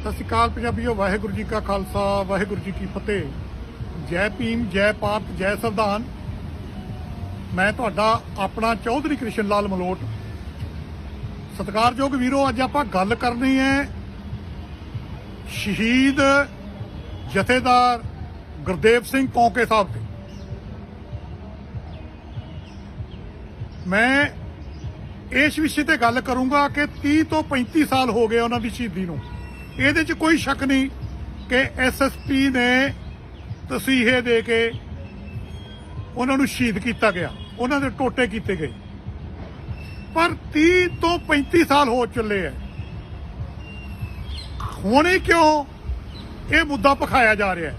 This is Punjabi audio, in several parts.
ਸਤਿ ਸ਼੍ਰੀ ਅਕਾਲ ਪੰਜਾਬੀਓ, ਵਾਹਿਗੁਰੂ ਜੀ ਕਾ ਖਾਲਸਾ, ਵਾਹਿਗੁਰੂ ਜੀ ਕੀ ਫਤਿਹ। ਜੈ ਭੀਮ, ਜੈ ਭਾਰਤ ਜੈ ਸੰਵਿਧਾਨ। ਮੈਂ ਤੁਹਾਡਾ ਆਪਣਾ ਚੌਧਰੀ ਕ੍ਰਿਸ਼ਨ ਲਾਲ ਮਲੋਟ। ਸਤਿਕਾਰਯੋਗ ਵੀਰੋ, ਅੱਜ ਆਪਾਂ ਗੱਲ ਕਰਨੀ ਹੈ ਸ਼ਹੀਦ ਜਥੇਦਾਰ ਗੁਰਦੇਵ ਸਿੰਘ ਕੌਂਕੇ ਸਾਹਿਬ ਤੇ। ਮੈਂ ਇਸ ਵਿਸ਼ੇ ਤੇ ਗੱਲ ਕਰੂੰਗਾ ਕਿ 30 ਤੋਂ 35 ਸਾਲ ਹੋ ਗਏ ਉਹਨਾਂ ਦੀ ਸ਼ਹੀਦੀ ਨੂੰ। ਇਹਦੇ 'ਚ ਕੋਈ ਸ਼ੱਕ ਨਹੀਂ ਕਿ ਐਸਐਸਪੀ ਨੇ ਤਸੀਹੇ ਦੇ ਕੇ ਉਹਨਾਂ ਨੂੰ ਸ਼ਹੀਦ ਕੀਤਾ ਗਿਆ। ਉਹਨਾਂ ਦੇ ਟੋਟੇ ਕੀਤੇ ਗਏ। ਪਰ 30 ਤੋਂ 35 ਸਾਲ ਹੋ ਚੱਲੇ ਐ। ਹੁਣੇ ਕਿਉਂ ਇਹ ਮੁੱਦਾ ਪਖਾਇਆ ਜਾ ਰਿਹਾ ਹੈ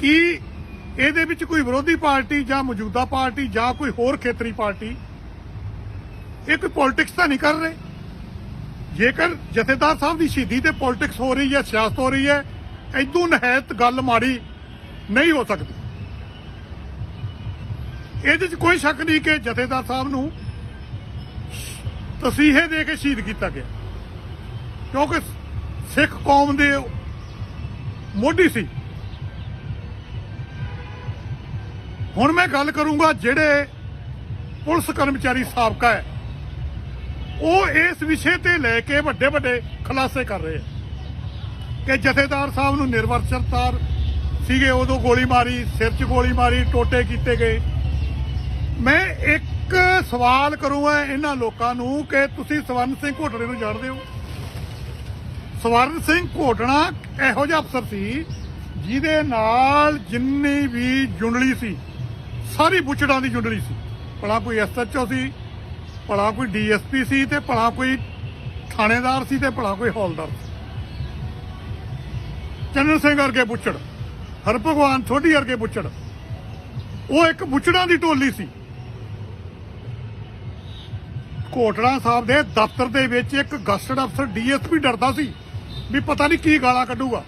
ਕਿ ਇਹਦੇ ਵਿੱਚ ਕੋਈ ਵਿਰੋਧੀ ਪਾਰਟੀ ਜਾਂ ਮੌਜੂਦਾ ਪਾਰਟੀ ਜਾਂ ਕੋਈ ਹੋਰ ਖੇਤਰੀ ਪਾਰਟੀ ਇਹ ਕੋਈ ਪੋਲਿਟਿਕਸ ਤਾਂ ਨਹੀਂ ਕਰ ਰਹੇ? ਜੇਕਰ ਜਥੇਦਾਰ ਸਾਹਿਬ ਦੀ ਸ਼ਹੀਦੀ ਤੇ ਪੋਲਿਟਿਕਸ ਹੋ ਰਹੀ ਹੈ, ਸਿਆਸਤ ਹੋ ਰਹੀ ਹੈ ਐਦੋਂ ਨਹਾਇਤ ਗੱਲ ਮਾੜੀ ਨਹੀਂ ਹੋ ਸਕਦੀ। ਇਹਦੇ 'ਚ ਕੋਈ ਸ਼ੱਕ ਨਹੀਂ ਕਿ ਜਥੇਦਾਰ ਸਾਹਿਬ ਨੂੰ ਤਸੀਹੇ ਦੇ ਕੇ ਸ਼ਹੀਦ ਕੀਤਾ ਗਿਆ। ਕਿਉਂਕਿ ਸਿੱਖ ਕੌਮ ਦੇ ਮੋਢੀ ਸੀ। ਹੁਣ ਮੈਂ ਗੱਲ ਕਰੂੰਗਾ ਜਿਹੜੇ ਪੁਲਿਸ ਕਰਮਚਾਰੀ ਸਾਬਕਾ ਹੈ। ਉਹ ਇਸ ਵਿਸ਼ੇ ਤੇ ਲੈ ਕੇ ਵੱਡੇ ਵੱਡੇ ਖੁਲਾਸੇ ਕਰ ਰਹੇ ਆ। ਕਿ ਜਥੇਦਾਰ ਸਾਹਿਬ ਨੂੰ ਨਿਰਵਰ ਨਿਰਵਰਚਰਤਾਰ ਸੀਗੇ, ਉਦੋਂ ਗੋਲੀ ਮਾਰੀ, ਸਿਰ 'ਚ ਗੋਲੀ ਮਾਰੀ, ਟੋਟੇ ਕੀਤੇ ਗਏ। ਮੈਂ ਇੱਕ ਸਵਾਲ ਕਰੂੰਗਾ ਇਹਨਾਂ ਲੋਕਾਂ ਨੂੰ ਕਿ ਤੁਸੀਂ ਸਵਰਨ ਸਿੰਘ ਘੋਟੜੇ ਨੂੰ ਜਾਣਦੇ ਹੋ? ਸਵਰਨ ਸਿੰਘ ਘੋਟਣਾ ਇਹੋ ਜਿਹਾ ਅਫਸਰ ਸੀ ਜਿਹਦੇ ਨਾਲ ਜਿੰਨੀ ਵੀ ਜੁੰਡਲੀ ਸੀ, ਸਾਰੀ ਬੁੱਚੜਾਂ ਦੀ ਜੁੰਡਲੀ ਸੀ। ਭਲਾ ਕੋਈ ਐਸਐਚਓ ਸੀ ਭਲਾ ਕੋਈ ਡੀਐਸਪੀ ਸੀ ਤੇ ਭਲਾ ਕੋਈ ਥਾਣੇਦਾਰ ਸੀ ਤੇ ਭਲਾ ਕੋਈ ਹੌਲਦਾਰ ਸੀ। ਚੰਨਨ ਸਿੰਘ ਵਰਗੇ ਹਰ ਭਗਵਾਨ ਥੋੜੀ ਵਰਗੇ ਪੁੱਛੜ ਉਹ ਇੱਕ ਬੁੱਚੜਾਂ ਦੀ ਟੋਲੀ ਸੀ। ਕੋਟੜਾ ਸਾਹਿਬ ਦੇ ਦਫ਼ਤਰ ਦੇ ਵਿੱਚ ਇੱਕ ਗਸਟਡ ਅਫਸਰ ਡੀਐਸਪੀ ਡਰਦਾ ਸੀ ਵੀ ਪਤਾ ਨਹੀਂ ਕੀ ਗਾਲਾਂ ਕੱਢੂਗਾ।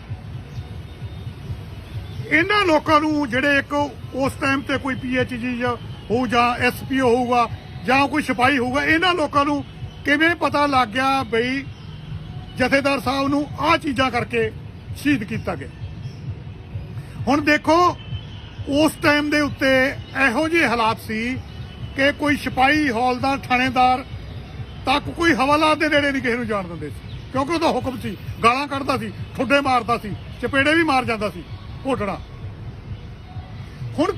ਇਹਨਾਂ ਲੋਕਾਂ ਨੂੰ ਜਿਹੜੇ ਇੱਕ ਉਸ ਟਾਈਮ ਤੇ ਕੋਈ ਪੀਐਚਡੀ ਜਾਂ ਹੋਊ ਜਾਂ ਐਸਪੀਓ ਹੋਊਗਾ ਜਾਂ ਕੋਈ ਸਿਪਾਹੀ ਹੋਊਗਾ, ਇਹਨਾਂ ਲੋਕਾਂ ਨੂੰ ਕਿਵੇਂ ਪਤਾ ਲੱਗ ਗਿਆ ਬਈ ਜਥੇਦਾਰ ਸਾਹਿਬ ਨੂੰ ਆਹ ਚੀਜ਼ਾਂ ਕਰਕੇ ਸ਼ਹੀਦ ਕੀਤਾ ਗਿਆ? ਹੁਣ ਦੇਖੋ, ਉਸ ਟਾਈਮ ਦੇ ਉੱਤੇ ਇਹੋ ਜਿਹੇ ਹਾਲਾਤ ਸੀ ਕਿ ਕੋਈ ਸਿਪਾਹੀ, ਹੌਲਦਾਰ, ਥਾਣੇਦਾਰ ਤੱਕ ਕੋਈ ਹਵਾਲਾਤ ਦੇ ਨੇੜੇ ਨਹੀਂ ਕਿਸੇ ਨੂੰ ਜਾਣ ਦਿੰਦੇ ਸੀ। ਕਿਉਂਕਿ ਉਹਦਾ ਹੁਕਮ ਸੀ, ਗਾਲਾਂ ਕੱਢਦਾ ਸੀ, ਠੁੱਡੇ ਮਾਰਦਾ ਸੀ, ਚਪੇੜੇ ਵੀ ਮਾਰ ਜਾਂਦਾ ਸੀ, ਘੋਟਣਾ। ਹੁਣ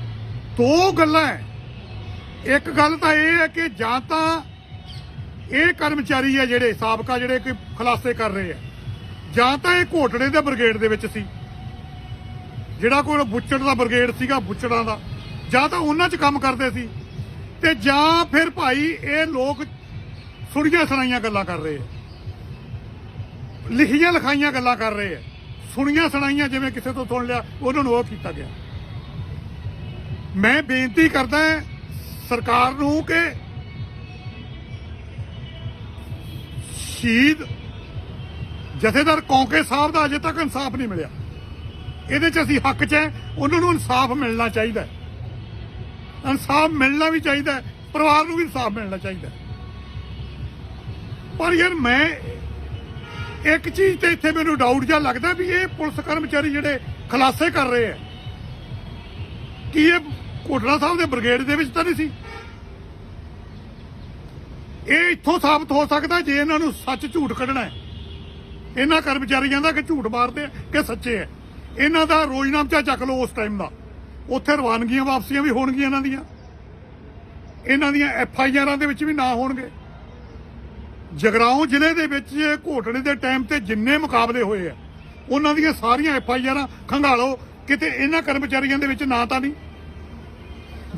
ਦੋ ਗੱਲਾਂ ਹੈ ਇੱਕ ਗੱਲ ਤਾਂ ਇਹ ਹੈ ਕਿ ਜਾਂ ਤਾਂ ਇਹ ਕਰਮਚਾਰੀ ਹੈ ਜਿਹੜੇ, ਸਾਬਕਾ ਜਿਹੜੇ ਕਿ ਖੁਲਾਸੇ ਕਰ ਰਹੇ ਆ ਜਾਂ ਤਾਂ ਇਹ ਘੋਟੜੇ ਦੇ ਬ੍ਰਿਗੇਡ ਦੇ ਵਿੱਚ ਸੀ, ਜਿਹੜਾ ਕੋਲ ਬੁੱਚੜ ਦਾ ਬ੍ਰਿਗੇਡ ਸੀਗਾ, ਬੁੱਚੜਾਂ ਦਾ, ਜਾਂ ਤਾਂ ਉਹਨਾਂ 'ਚ ਕੰਮ ਕਰਦੇ ਸੀ, ਤੇ ਜਾਂ ਫਿਰ ਭਾਈ ਇਹ ਲੋਕ ਸੁਣੀਆਂ ਸੁਣਾਈਆਂ ਗੱਲਾਂ ਕਰ ਰਹੇ ਆ ਲਿਖੀਆਂ ਲਿਖਾਈਆਂ ਗੱਲਾਂ ਕਰ ਰਹੇ ਆ ਸੁਣੀਆਂ ਸੁਣਾਈਆਂ ਜਿਵੇਂ ਕਿਸੇ ਤੋਂ ਸੁਣ ਲਿਆ, ਉਹਨਾਂ ਨੂੰ ਉਹ ਕੀਤਾ ਗਿਆ। ਮੈਂ ਬੇਨਤੀ ਕਰਦਾ ਹਾਂ ਸਰਕਾਰ ਨੂੰ ਕਿ ਸ਼ਹੀਦ ਜਥੇਦਾਰ ਕੌਂਕੇ ਸਾਹਿਬ ਦਾ ਅਜੇ ਤੱਕ ਇਨਸਾਫ ਨਹੀਂ ਮਿਲਿਆ। ਇਹਦੇ 'ਚ ਅਸੀਂ ਹੱਕ 'ਚ ਹੈ, ਉਹਨਾਂ ਨੂੰ ਇਨਸਾਫ ਮਿਲਣਾ ਚਾਹੀਦਾ ਹੈ। ਇਨਸਾਫ ਮਿਲਣਾ ਵੀ ਚਾਹੀਦਾ ਪਰਿਵਾਰ ਨੂੰ ਵੀ ਇਨਸਾਫ ਮਿਲਣਾ ਚਾਹੀਦਾ ਪਰ ਯਾਰ ਮੈਂ ਇੱਕ ਚੀਜ਼ ਤੇ ਇੱਥੇ ਮੈਨੂੰ ਡਾਊਟ ਜਿਹਾ ਲੱਗਦਾ ਵੀ ਇਹ ਪੁਲਿਸ ਕਰਮਚਾਰੀ ਜਿਹੜੇ ਖਲਾਸੇ ਕਰ ਰਹੇ ਆ ਕੀ ਇਹ ਕੋਟੜਾ ਸਾਹਿਬ ਦੇ ਬ੍ਰਿਗੇਡ ਦੇ ਵਿੱਚ ਤਾਂ ਨਹੀਂ ਸੀ। ਇਹ ਇੱਥੋਂ ਸਾਬਤ ਹੋ ਸਕਦਾ ਜੇ ਇਹਨਾਂ ਨੂੰ ਸੱਚ ਝੂਠ ਕੱਢਣਾ ਹੈ। ਇਹਨਾਂ ਕਰਮਚਾਰੀਆਂ ਦਾ ਕਿ ਝੂਠ ਮਾਰਦੇ ਆ, ਕਿ ਸੱਚੇ ਹੈ ਇਹਨਾਂ ਦਾ ਰੋਜ਼ਨਾਮਚਾ ਚੱਕ ਲਓ ਉਸ ਟਾਈਮ ਦਾ। ਉੱਥੇ ਰਵਾਨਗੀਆਂ ਵਾਪਸੀਆਂ ਵੀ ਹੋਣਗੀਆਂ ਇਹਨਾਂ ਦੀਆਂ। ਇਹਨਾਂ ਦੀਆਂ ਐਫ ਆਈ ਆਰਾਂ ਦੇ ਵਿੱਚ ਵੀ ਨਾ ਹੋਣਗੇ। ਜਗਰਾਉਂ ਜ਼ਿਲ੍ਹੇ ਦੇ ਵਿੱਚ ਘੋਟੜੇ ਦੇ ਟਾਈਮ ਤੇ ਜਿੰਨੇ ਮੁਕਾਬਲੇ ਹੋਏ ਆ, ਉਹਨਾਂ ਦੀਆਂ ਸਾਰੀਆਂ ਐਫ ਆਈ ਆਰਾਂ ਖੰਗਾਲੋ, ਕਿਤੇ ਇਹਨਾਂ ਕਰਮਚਾਰੀਆਂ ਦੇ ਵਿੱਚ ਨਾ ਤਾਂ ਨਹੀਂ।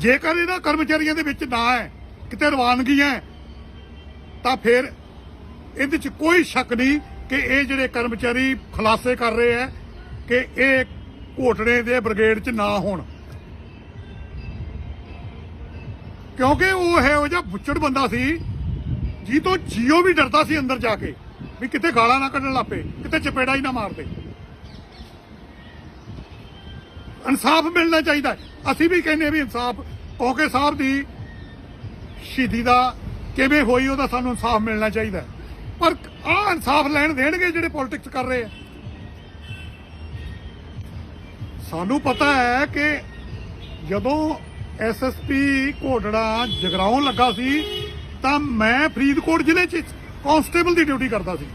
ਜੇਕਰ ਇਹਨਾਂ ਕਰਮਚਾਰੀਆਂ ਦੇ ਵਿੱਚ ਨਾ ਹੈ, ਕਿਤੇ ਰਵਾਨਗੀਆਂ ਹੈ, ਤਾਂ ਫਿਰ ਇਹਦੇ 'ਚ ਕੋਈ ਸ਼ੱਕ ਨਹੀਂ ਕਿ ਇਹ ਜਿਹੜੇ ਕਰਮਚਾਰੀ ਖੁਲਾਸੇ ਕਰ ਰਹੇ ਹੈ, ਕਿ ਇਹ ਘੋਟੜੇ ਦੇ ਬ੍ਰਿਗੇਡ 'ਚ ਨਾ ਹੋਣ। ਕਿਉਂਕਿ ਉਹ ਹੈ ਉਹ ਜਿਹਾ ਬੁੱਚੜ ਬੰਦਾ ਸੀ ਜੀ ਤੋਂ ਜੀਓ ਵੀ ਡਰਦਾ ਸੀ ਅੰਦਰ ਜਾ ਕੇ, ਵੀ ਕਿਤੇ ਗਾਲਾਂ ਨਾ ਕੱਢਣ ਲੱਪੇ ਕਿਤੇ ਚਪੇੜਾ ਹੀ ਨਾ ਮਾਰਦੇ ਇਨਸਾਫ ਮਿਲਣਾ ਚਾਹੀਦਾ ਅਸੀਂ ਵੀ ਕਹਿੰਦੇ ਹਾਂ ਵੀ ਇਨਸਾਫ ਓਕੇ ਸਾਹਿਬ ਦੀ ਸ਼ਹੀਦੀ ਦਾ ਕਿਵੇਂ ਹੋਈ, ਉਹਦਾ ਸਾਨੂੰ ਇਨਸਾਫ ਮਿਲਣਾ ਚਾਹੀਦਾ ਪਰ ਆ ਇਨਸਾਫ ਲੈਣ ਦੇਣਗੇ ਜਿਹੜੇ ਪੋਲਿਟਿਕਸ ਕਰ ਰਹੇ ਆ। ਸਾਨੂੰ ਪਤਾ ਹੈ ਕਿ ਜਦੋਂ ਐਸਐਸਪੀ ਘੋਟੜਾ ਜਗਰਾਉਣ ਲੱਗਾ ਸੀ, ਤਾਂ ਮੈਂ ਫਰੀਦਕੋਟ ਜ਼ਿਲ੍ਹੇ 'ਚ ਕਾਂਸਟੇਬਲ ਦੀ ਡਿਊਟੀ ਕਰਦਾ ਸੀ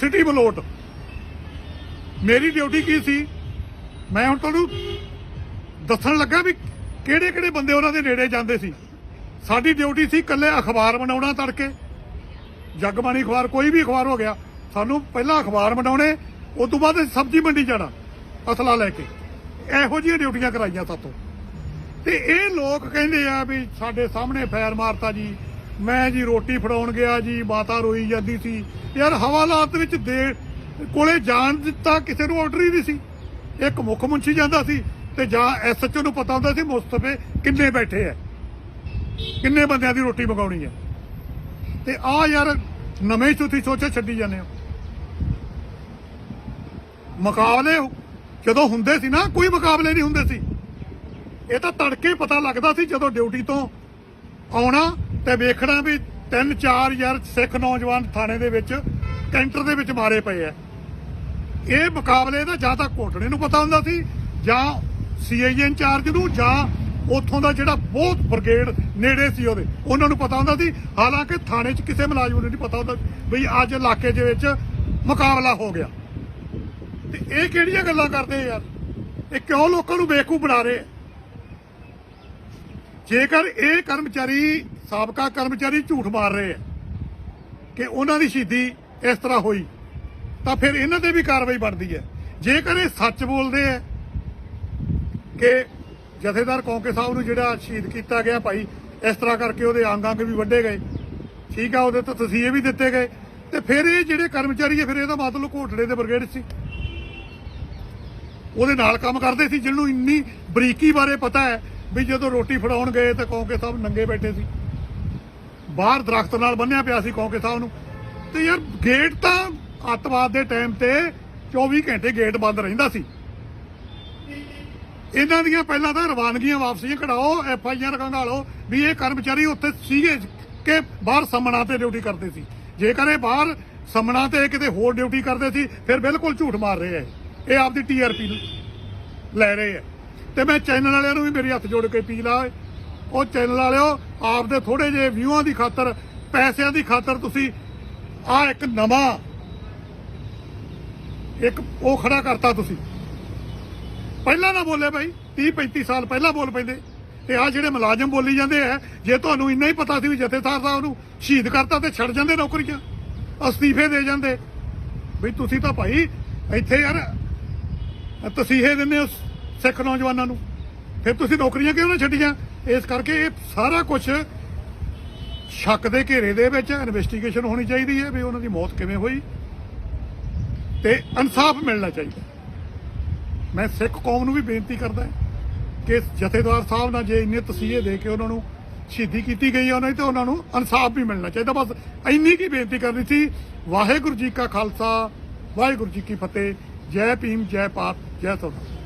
ਸਿਟੀ ਬਲੋਟ। ਮੇਰੀ ਡਿਊਟੀ ਕੀ ਸੀ? ਮੈਂ ਹੁਣ ਤੁਹਾਨੂੰ ਦੱਸਣ ਲੱਗਾ ਵੀ ਕਿਹੜੇ ਕਿਹੜੇ ਬੰਦੇ ਉਹਨਾਂ ਦੇ ਨੇੜੇ ਜਾਂਦੇ ਸੀ। ਸਾਡੀ ਡਿਊਟੀ ਸੀ ਇਕੱਲੇ ਅਖਬਾਰ ਬਣਾਉਣਾ ਤੜਕੇ। ਜਗਬਾਣੀ ਅਖਬਾਰ ਕੋਈ ਵੀ ਅਖਬਾਰ ਹੋ ਗਿਆ, ਸਾਨੂੰ ਪਹਿਲਾਂ ਅਖਬਾਰ ਬਣਾਉਣੇ ਉਸ ਤੋਂ ਬਾਅਦ ਸਬਜ਼ੀ ਮੰਡੀ ਜਾਣਾ, ਅਸਲਾ ਲੈ ਕੇ। ਇਹੋ ਜਿਹੀਆਂ ਡਿਊਟੀਆਂ ਕਰਾਈਆਂ ਸਾਤੋਂ ਤੇ। ਇਹ ਲੋਕ ਕਹਿੰਦੇ ਆ ਵੀ ਸਾਡੇ ਸਾਹਮਣੇ ਫੈਰ ਮਾਰਤਾ ਜੀ, ਮੈਂ ਜੀ ਰੋਟੀ ਫੜਾਉਣ ਗਿਆ ਜੀ, ਮਾਤਾ ਰੋਈ ਜਾਂਦੀ ਸੀ। ਯਾਰ ਹਵਾਲਾਤ ਵਿੱਚ ਦੇ ਕੋਲੇ ਜਾਣ ਦਿੱਤਾ, ਕਿਸੇ ਨੂੰ ਆਰਡਰ ਹੀ ਨਹੀਂ ਸੀ। ਇੱਕ ਮੁੱਖ ਮੁੰਸ਼ੀ ਜਾਂਦਾ ਸੀ ਤੇ ਜਾਂ ਐਸਐਚਓ ਨੂੰ ਪਤਾ ਹੁੰਦਾ ਸੀ ਮੁਸਤਫੇ ਕਿੰਨੇ ਬੈਠੇ ਆ। ਕਿੰਨੇ ਬੰਦਿਆਂ ਦੀ ਰੋਟੀ ਮਗਾਉਣੀ ਹੈ ਤੇ ਆ ਯਾਰ, ਨਵੇਂ ਤੁਸੀਂ ਸੋਚੇ ਛੱਡੀ ਜਾਂਦੇ ਹੋ। ਮੁਕਾਬਲੇ ਜਦੋਂ ਹੁੰਦੇ ਸੀ ਨਾ, ਕੋਈ ਮੁਕਾਬਲੇ ਨਹੀਂ ਹੁੰਦੇ ਸੀ। ਇਹ ਤਾਂ ਤੜਕੇ ਪਤਾ ਲੱਗਦਾ ਸੀ ਜਦੋਂ ਡਿਊਟੀ ਤੋਂ ਆਉਣਾ ਤੇ ਵੇਖਣਾ ਵੀ ਤਿੰਨ ਚਾਰ ਯਾਰ ਸਿੱਖ ਨੌਜਵਾਨ ਥਾਣੇ ਦੇ ਵਿੱਚ ਕੈਂਟਰ ਦੇ ਵਿੱਚ ਮਾਰੇ ਪਏ ਆ। ਇਹ ਮੁਕਾਬਲੇ ਦਾ ਜਾਂ ਤਾਂ ਘੋਟਣੇ ਨੂੰ ਪਤਾ ਹੁੰਦਾ ਸੀ ਜਾਂ ਸੀਆਈਏ ਇੰਚਾਰਜ ਨੂੰ ਜਾਂ ਉੱਥੋਂ ਦਾ ਜਿਹੜਾ ਬਹੁਤ ਬ੍ਰਿਗੇਡ ਨੇੜੇ ਸੀ ਉਹਦੇ। ਉਹਨਾਂ ਨੂੰ ਪਤਾ ਹੁੰਦਾ ਸੀ। ਹਾਲਾਂਕਿ ਥਾਣੇ 'ਚ ਕਿਸੇ ਮੁਲਾਜ਼ਮ ਨੂੰ ਨਹੀਂ ਪਤਾ ਹੁੰਦਾ ਵੀ ਅੱਜ ਇਲਾਕੇ ਦੇ ਵਿੱਚ ਮੁਕਾਬਲਾ ਹੋ ਗਿਆ। ਤੇ ਇਹ ਕਿਹੜੀਆਂ ਗੱਲਾਂ ਕਰਦੇ ਯਾਰ? ਇਹ ਕਿਉਂ ਲੋਕਾਂ ਨੂੰ ਬੇਵਕੂਫ ਬਣਾ ਰਹੇ ਆ? ਜੇਕਰ ਇਹ ਕਰਮਚਾਰੀ, ਸਾਬਕਾ ਕਰਮਚਾਰੀ ਝੂਠ ਮਾਰ ਰਹੇ ਆ ਕਿ ਉਹਨਾਂ ਦੀ ਸ਼ਹੀਦੀ ਇਸ ਤਰ੍ਹਾਂ ਹੋਈ, ਤਾਂ ਫਿਰ ਇਹਨਾਂ ਤੇ ਵੀ ਕਾਰਵਾਈ ਬਣਦੀ ਹੈ। ਜੇਕਰ ਇਹ ਸੱਚ ਬੋਲਦੇ ਆ ਕਿ ਜਥੇਦਾਰ ਕੌਂਕੇ ਸਾਹਿਬ ਨੂੰ ਜਿਹੜਾ ਸ਼ਹੀਦ ਕੀਤਾ ਗਿਆ ਭਾਈ, ਇਸ ਤਰ੍ਹਾਂ ਕਰਕੇ ਉਹਦੇ ਅੰਗ ਅੰਗ ਵੀ ਵੱਢੇ ਗਏ। ਠੀਕ ਆ, ਉਹਦੇ ਤੋਂ ਤਸੀਹੇ ਵੀ ਦਿੱਤੇ ਗਏ। ਤੇ ਫਿਰ ਇਹ ਜਿਹੜੇ ਕਰਮਚਾਰੀ ਹੈ ਫਿਰ ਇਹਦਾ ਮਤਲਬ ਘੋਟੜੇ ਦੇ ਬ੍ਰਿਗੇਡ ਸੀ। ਉਹਦੇ ਨਾਲ ਕੰਮ ਕਰਦੇ ਸੀ, ਜਿਹਨੂੰ ਇੰਨੀ ਬਰੀਕੀ ਬਾਰੇ ਪਤਾ ਹੈ ਵੀ ਜਦੋਂ ਰੋਟੀ ਫੜਾਉਣ ਗਏ ਤਾਂ ਕੌਂਕੇ ਸਾਹਿਬ ਨੰਗੇ ਬੈਠੇ ਸੀ। ਬਾਹਰ ਦਰਖਤ ਨਾਲ ਬੰਨਿਆ ਪਿਆ ਸੀ ਕੌਂਕੇ ਸਾਹਿਬ ਨੂੰ। ਤੇ ਯਾਰ, ਗੇਟ ਤਾਂ ਅੱਤਵਾਦ ਦੇ ਟਾਈਮ ਤੇ 24 ਘੰਟੇ ਗੇਟ ਬੰਦ ਰਹਿੰਦਾ ਸੀ। ਇਹਨਾਂ ਦੀਆਂ ਪਹਿਲਾਂ ਤਾਂ ਰਵਾਨਗੀਆਂ ਵਾਪਸੀਆਂ ਕਢਾਓ, ਐਫ ਆਈ ਆਰ ਕੰਗਾਲੋ ਵੀ ਇਹ ਕਰਮਚਾਰੀ ਉੱਥੇ ਸੀਗੇ ਕਿ ਬਾਹਰ ਸਮਣਾ ਤੇ ਡਿਊਟੀ ਕਰਦੇ ਸੀ। ਜੇਕਰ ਇਹ ਬਾਹਰ ਸਮਣਾ ਤੇ ਕਿਤੇ ਹੋਰ ਡਿਊਟੀ ਕਰਦੇ ਸੀ, ਫਿਰ ਬਿਲਕੁਲ ਝੂਠ ਮਾਰ ਰਹੇ ਆ ਇਹ। ਆਪਦੀ ਟੀਆਰਪੀ ਲੈ ਰਹੇ ਆ। ਤੇ ਮੈਂ ਚੈਨਲ ਵਾਲਿਆਂ ਨੂੰ ਵੀ ਮੇਰੇ ਹੱਥ ਜੋੜ ਕੇ ਅਪੀਲ ਆ, ਉਹ ਚੈਨਲ ਵਾਲਿਓ, ਆਪਦੇ ਥੋੜੇ ਜਿਹੇ ਵਿਊਆਂ ਦੀ ਖਾਤਰ, ਪੈਸਿਆਂ ਦੀ ਖਾਤਰ ਤੁਸੀਂ ਆ ਇੱਕ ਨਵਾਂ, ਇੱਕ ਉਹ ਖੜਾ ਕਰਤਾ ਤੁਸੀਂ। ਪਹਿਲਾਂ ਨਾ ਬੋਲੇ ਭਾਈ 30 35 ਸਾਲ ਪਹਿਲਾਂ ਬੋਲ ਪੈਂਦੇ। ਤੇ ਆ ਜਿਹੜੇ ਮੁਲਾਜ਼ਮ ਬੋਲੀ ਜਾਂਦੇ ਆ, ਜੇ ਤੁਹਾਨੂੰ ਇੰਨਾ ਹੀ ਪਤਾ ਸੀ ਵੀ ਜਥੇਦਾਰ ਸਾਹਿਬ ਨੂੰ ਸ਼ਹੀਦ ਕਰਤਾ ਤੇ ਛੱਡ ਜਾਂਦੇ ਨੌਕਰੀਆਂ, ਅਸਤੀਫੇ ਦੇ ਜਾਂਦੇ। ਵੀ ਤੁਸੀਂ ਤਾਂ ਭਾਈ ਇੱਥੇ ਯਾਰ ਤਸੀਹੇ ਦਿੰਦੇ ਹੋ ਸਿੱਖ ਨੌਜਵਾਨਾਂ ਨੂੰ। ਫਿਰ ਤੁਸੀਂ ਨੌਕਰੀਆਂ ਕਿਉਂ ਨਾ ਛੱਡੀਆਂ? ਇਸ ਕਰਕੇ ਇਹ ਸਾਰਾ ਕੁਝ ਸ਼ੱਕ ਦੇ ਘੇਰੇ ਦੇ ਵਿੱਚ ਇਨਵੈਸਟੀਗੇਸ਼ਨ ਹੋਣੀ ਚਾਹੀਦੀ ਹੈ ਵੀ ਉਹਨਾਂ ਦੀ ਮੌਤ ਕਿਵੇਂ ਹੋਈ। ਤੇ ਇਨਸਾਫ ਮਿਲਣਾ ਚਾਹੀਦਾ। ਮੈਂ ਸਿੱਖ ਕੌਮ ਨੂੰ ਵੀ ਬੇਨਤੀ ਕਰਦਾ ਕਿ ਜਥੇਦਾਰ ਸਾਹਿਬ ਨਾਲ ਜੇ ਇੰਨੇ ਤਸੀਹੇ ਦੇ ਕੇ ਉਹਨਾਂ ਨੂੰ ਸ਼ਹੀਦੀ ਕੀਤੀ ਗਈ ਆ ਉਹਨਾਂ ਦੀ, ਤੇ ਉਹਨਾਂ ਨੂੰ ਇਨਸਾਫ ਵੀ ਮਿਲਣਾ ਚਾਹੀਦਾ। ਬਸ ਇੰਨੀ ਕੀ ਬੇਨਤੀ ਕਰਨੀ ਸੀ, ਵਾਹਿਗੁਰੂ ਜੀ ਕਾ ਖਾਲਸਾ, ਵਾਹਿਗੁਰੂ ਜੀ ਕੀ ਫਤਿਹ, ਜੈ ਭੀਮ, ਜੈ ਪਾਤ ਜੈ ਸੋਨਾ।